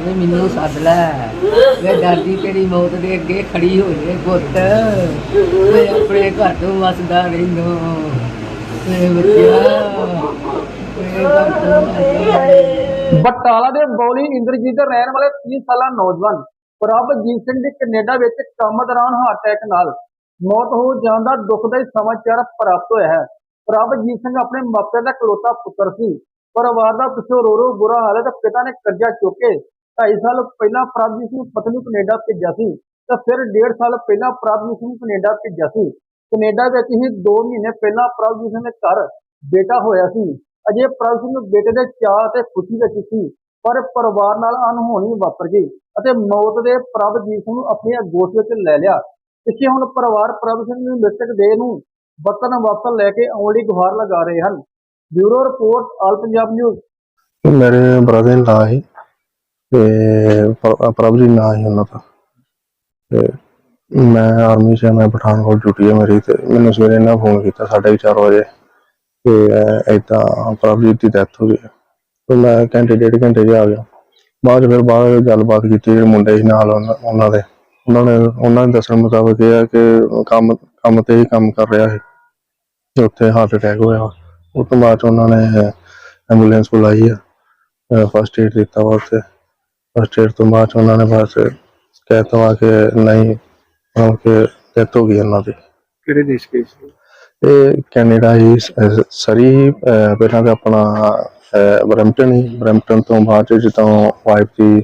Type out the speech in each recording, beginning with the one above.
ਸੱਦ ਲੈ। ਵੇ ਦਾਦੀ ਤੇਰੀ ਮੌਤ ਦੇ ਅੱਗੇ ਖੜੀ ਹੋ ਜੇ ਪੁੱਤ। ਵੇ ਆਪਣੇ ਘਰ ਤੋਂ ਵਸਦਾ ਰਹਿੰਦੋ। ਵੇ ਬੱਚਿਆ ਬਟਾਲਾ ਦੇ ਬੌਲੀ ਇੰਦਰਜੀਤ ਦੇ ਰਹਿਣ ਵਾਲੇ 30 ਸਾਲਾ ਨੌਜਵਾਨ ਪ੍ਰਭਜੀਤ ਸਿੰਘ ਦੀ ਕੈਨੇਡਾ ਵਿੱਚ ਕੰਮ ਦੌਰਾਨ ਹਾਰਟ ਅਟੈਕ ਨਾਲ ਮੌਤ ਹੋ ਜਾਣ ਦਾ ਦੁਖਦਾਈ ਸਮਾਚਾਰ ਪ੍ਰਾਪਤ ਹੋਇਆ ਹੈ। ਪ੍ਰਭਜੀਤ ਸਿੰਘ ਆਪਣੇ ਮਾਪਿਆਂ ਦਾ ਇਕਲੌਤਾ ਪੁੱਤਰ ਸੀ। ਪਰਿਵਾਰ ਦਾ ਪਿੱਛੋਂ ਰੋ ਰੋ ਬੁਰਾ ਹਾਲ ਹੈ ਤੇ ਪਿਤਾ ਨੇ ਕਰਜ਼ਾ ਚੁੱਕੇ 2.5 ਸਾਲ ਪਹਿਲਾਂ ਪ੍ਰਭਜੀਤ ਸਿੰਘ ਪਤਨੀ ਨੂੰ ਕੈਨੇਡਾ ਭੇਜਿਆ ਸੀ, ਤਾਂ ਫਿਰ 1.5 ਸਾਲ ਪਹਿਲਾਂ ਪ੍ਰਭਜੀਤ ਸਿੰਘ ਕੈਨੇਡਾ ਭੇਜਿਆ ਸੀ। ਕੈਨੇਡਾ ਵਿੱਚ ਹੀ 2 ਮਹੀਨੇ ਪਹਿਲਾਂ ਪ੍ਰਭਜੀਤ ਸਿੰਘ ਦੇ ਘਰ ਬੇਟਾ ਹੋਇਆ ਸੀ। ਅਜੇ ਪ੍ਰਭ ਸਿੰਘ ਬੇਟੇ ਦੇ ਚਾਅ ਤੇ ਖੁਸ਼ੀ ਵਿੱਚ ਸੀ, ਪਰ ਪਰਿਵਾਰ ਨਾਲ ਅਨਹੋਣੀ ਵਾਪਰ ਗਈ ਅਤੇ ਮੌਤ ਦੇ ਪ੍ਰਭਜੀਤ ਸਿੰਘ ਨੂੰ ਆਪਣੀ ਅਗੋਸ਼ ਵਿੱਚ ਲੈ ਲਿਆ। ਪਿੱਛੇ ਹੁਣ ਪਰਿਵਾਰ ਪ੍ਰਭ ਸਿੰਘ ਨੂੰ ਮ੍ਰਿਤਕ ਦੇਹ ਨੂੰ ਵਤਨ ਵਾਪਸ ਲੈ ਕੇ ਆਉਣ ਲਈ ਗੁਹਾਰ ਲਗਾ ਰਹੇ ਹਨ। Bureau report, all Punjab news. ਮੇਰੇ ਬ੍ਰਦਰ ਇਨ ਲਾ ਸੀ। ਤੇ ਪ੍ਰ- ਪ੍ਰਭ ਜੀ ਨਾਂ ਸੀ ਉਹਨਾਂ ਦਾ ਤੇ ਮੈਂ ਆਰਮੀ 'ਚ ਹਾਂ, ਮੈਂ ਪਠਾਨਕੋਟ ਡਿਊਟੀ ਹੈ ਮੇਰੀ ਤੇ ਮੈਨੂੰ ਸਵੇਰੇ ਇਹਨਾਂ ਫੋਨ ਕੀਤਾ 4:30 ਵਜੇ ਕਿ ਇਦਾਂ ਪ੍ਰਭ ਜੀ ਦੀ ਡੈਥ ਹੋ ਗਈ ਹੈ। ਤੇ ਮੈਂ ਘੰਟੇ ਡੇਢ ਘੰਟੇ 'ਚ ਆ ਗਿਆ। ਬਾਅਦ 'ਚ ਫਿਰ ਬਾਅਦ ਗੱਲਬਾਤ ਕੀਤੀ ਜਿਹੜੇ ਮੁੰਡੇ ਸੀ ਨਾਲ ਉਹਨਾਂ ਉਹਨਾਂ ਦੇ। ਉਹਨਾਂ ਨੇ ਉਹਨਾਂ ਦੇ ਦੱਸਣ ਮੁਤਾਬਕ ਇਹ ਹੈ ਕਿ ਕੰਮ ਕੰਮ ਤੇ ਹੀ ਕੰਮ ਕਰ ਰਿਹਾ ਸੀ। ਤੇ ਉੱਥੇ ਹਾਰਟ ਅਟੈਕ ਹੋਇਆ ਉਸ ਤੋਂ ਬਾਅਦ 'ਚ ਉਹਨਾਂ ਨੇ ਐਂਬੂਲੈਂਸ ਬੁਲਾਈ ਆ। ਫਸਟ ਏਡ ਦਿੱਤਾ ਵਾ ਉੱਥੇ। ਫਸਟ ਏਡ ਤੋਂ ਬਾਅਦ 'ਚ ਉਹਨਾਂ ਨੇ ਬਸ ਕਹਿਤਾ ਵਾ ਕਿ ਨਹੀਂ ਮਤਲਬ ਕਿ ਡੈਥ ਹੋ ਗਈ ਉਹਨਾਂ ਦੀ। ਕਿਹੜੇ ਦੇਸ਼ ਕੇ ਇਹ ਕੈਨੇਡਾ ਹੀ ਸ- ਅਹ ਸਰੀ ਅਹ ਪਹਿਲਾਂ ਤਾਂ ਆਪਣਾ ਅਹ ਬਰੈਂਪਟਨ ਹੀ। ਬਰੈਂਪਟਨ ਤੋਂ ਬਾਅਦ 'ਚ ਜਦੋਂ ਵਾਈਫ ਦੀ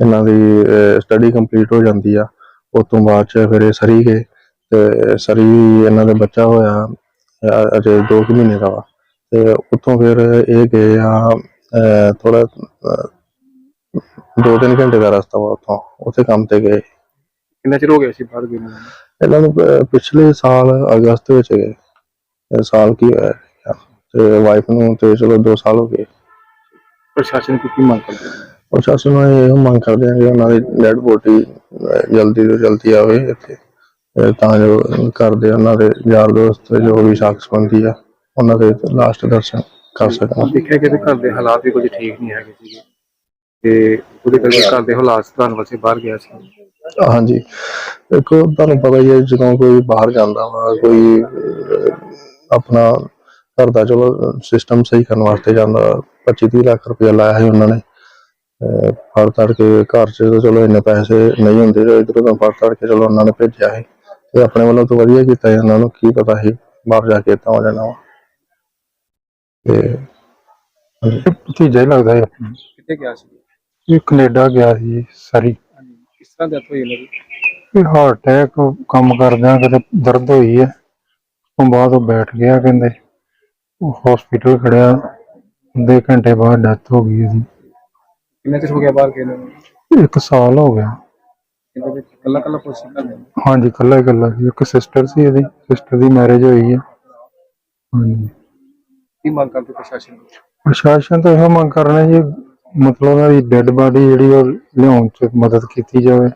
ਇਹਨਾਂ ਦੀ ਸਟੱਡੀ ਕੰਪਲੀਟ ਹੋ ਜਾਂਦੀ ਆ ਉਸ ਤੋਂ ਬਾਅਦ 'ਚ ਫਿਰ ਇਹ ਸਰੀ ਗਏ। ਤੇ ਸਰੀ ਇਹਨਾਂ ਦੇ ਬੱਚਾ ਹੋਇਆ ਅਹ ਅਜੇ 2 ਮਹੀਨੇ ਦਾ ਵਾ। ਤੇ ਉੱਥੋਂ ਫਿਰ ਇਹ ਗਏ ਆ ਥੋੜਾ ਦੋ ਤਿੰਨ ਘੰਟੇ ਦਾ ਰਸਤਾ ਵਾ ਉੱਥੋਂ ਉੱਥੇ ਕੰਮ ਤੇ ਗਏ। ਕਿੰਨਾ ਚਿਰ ਹੋ ਗਿਆ ਸੀ ਬਾਹਰ ਗਏ ਨੂੰ? ਇਹਨਾਂ ਨੂੰ ਪ- ਪਿਛਲੇ ਸਾਲ ਅਗਸਤ ਵਿੱਚ ਗਏ। ਇਹ ਸਾਲ ਕੀ ਹੋਇਆ ਹੈ? ਤੇ ਵਾਈਫ ਨੂੰ ਤੇ ਚਲੋ 2 ਸਾਲ ਹੋ ਗਏ। ਪ੍ਰਸ਼ਾਸਨ ਕੀ ਮੰਗ ਕਰਦੇ ਪ੍ਰਸ਼ਾਸਨ ਨੂੰ ਇਹ ਮੰਗ ਕਰਦੇ ਆ ਕਿ ਉਹਨਾਂ ਦੀ ਡੈਡ ਬੋਡੀ ਜਲਦੀ ਤੋਂ ਜਲਦੀ ਆਵੇ ਇੱਥੇ। ਤੇ ਤਾਂ ਜੋ ਕਰਦੇ ਉਹਨਾਂ ਦੇ ਯਾਰ ਦੋਸਤ ਜੋ ਵੀ ਸਾਖ ਸੰਬੰਧੀ ਆ ਉਹਨਾਂ ਦੇ ਲਾਸਟ ਦਰਸ਼ਨ ਕਰ ਸਕਣ। ਦੇਖਿਆ ਕਿ ਇਹਦੇ ਘਰ ਦੇ ਹਾਲਾਤ ਵੀ ਕੁਝ ਠੀਕ ਨਹੀਂ ਹੈਗੇ ਸੀਗੇ। ਤੇ ਉਹਦੇ ਕਰਕੇ ਘਰ ਦੇ ਹਾਲਾਤ ਸੁਧਾਰਨ ਵਾਸਤੇ ਬਾਹਰ ਗਿਆ ਸੀ। ਹਾਂਜੀ। ਦੇਖੋ ਤੁਹਾਨੂੰ ਪਤਾ ਹੀ ਹੈ ਜਦੋਂ ਕੋਈ ਬਾਹਰ ਜਾਂਦਾ ਵਾ ਕੋਈ ਅਹ, ਆਪਣਾ ਘਰ ਦਾ ਚਲੋ ਸਿਸਟਮ ਸਹੀ ਕਰਨ ਵਾਸਤੇ ਜਾਂਦਾ 25 30 ਲੱਖ ਰੁਪਇਆ ਲਾਇਆ ਸੀ ਉਹਨਾਂ ਨੇ। ਅਹ, ਫੜ ਤੜ ਕੇ ਘਰ 'ਚ ਤਾਂ ਚਲੋ ਇੰਨੇ ਪੈਸੇ ਨਹੀਂ ਹੁੰਦੇ ਤੇ ਇਧਰੋਂ ਤਾਂ ਫੜ ਤੜ ਕੇ ਚਲੋ ਉਹਨਾਂ ਨੇ ਭੇਜਿਆ ਸੀ। ਤੇ ਆਪਣੇ ਵੱਲੋਂ ਤਾਂ ਵਧੀਆ ਕੀਤਾ ਸੀ ਉਹਨਾਂ ਨੂੰ ਕੀ ਪਤਾ ਸੀ ਬਾਹਰ ਜਾ ਕੇ ਤਾਂ ਹੋ ਜਾਣਾ ਵਾ। ਤੇ ਭਤੀਜਾ ਹੀ ਲੱਗਦਾ ਹੈ ਕਿੱਥੇ ਗਿਆ ਸੀ? ਇਹ ਕੈਨੇਡਾ ਗਿਆ ਸੀ ਸਰੀ। ਕਿਸ ਤਰ੍ਹਾਂ ਡੈਥ ਹੋਈ ਇਹਨਾਂ ਦੀ? ਇਹ ਹਾਰਟ ਅਟੈਕ ਕੰਮ ਕਰਦਿਆਂ ਕਿਤੇ ਦਰਦ ਹੋਈ ਹੈ ਤੋਂ ਬਾਅਦ ਉਹ ਬੈਠ ਗਿਆ ਕਹਿੰਦੇ। ਉਹ ਹਸਪੀਟਲ ਖੜਿਆ। ਅੱਧੇ ਘੰਟੇ ਬਾਅਦ ਡੈਥ ਹੋ ਗਈ ਇਹਦੀ ਕਿੰਨਾ ਚਿਰ ਹੋ ਗਿਆ ਬਾਹਰ ਗਏ ਨੂੰ ਇੱਕ ਸਾਲ ਹੋ ਗਿਆ। ਇਹਦੇ ਵਿੱਚ ਕੱਲਾ ਕੱਲਾ ਪੁੱਛ ਕਰਦੇ ਹਾਂਜੀ ਇਕੱਲਾ ਹੀ ਇਕੱਲਾ ਸੀ। ਇੱਕ ਸਿਸਟਰ ਸੀ ਇਹਦੀ। ਸਿਸਟਰ ਦੀ ਮੈਰਿਜ ਹੋਈ ਹੈ ਹਾਂਜੀ। ਕੀ ਮੰਗ ਕਰਦੇ ਪ੍ਰਸ਼ਾਸਨ ਪ੍ਰਸ਼ਾਸਨ ਤੋਂ ਇਹੋ ਮੰਗ ਕਰ ਰਹੇ ਜੀ ਮਤਲਬ ਉਹਨਾਂ ਦੀ ਡੈੱਡ ਬਾਡੀ ਜਿਹੜੀ ਉਹ ਲਿਆਉਣ ਚ ਮਦਦ ਕੀਤੀ ਜਾਵੇ।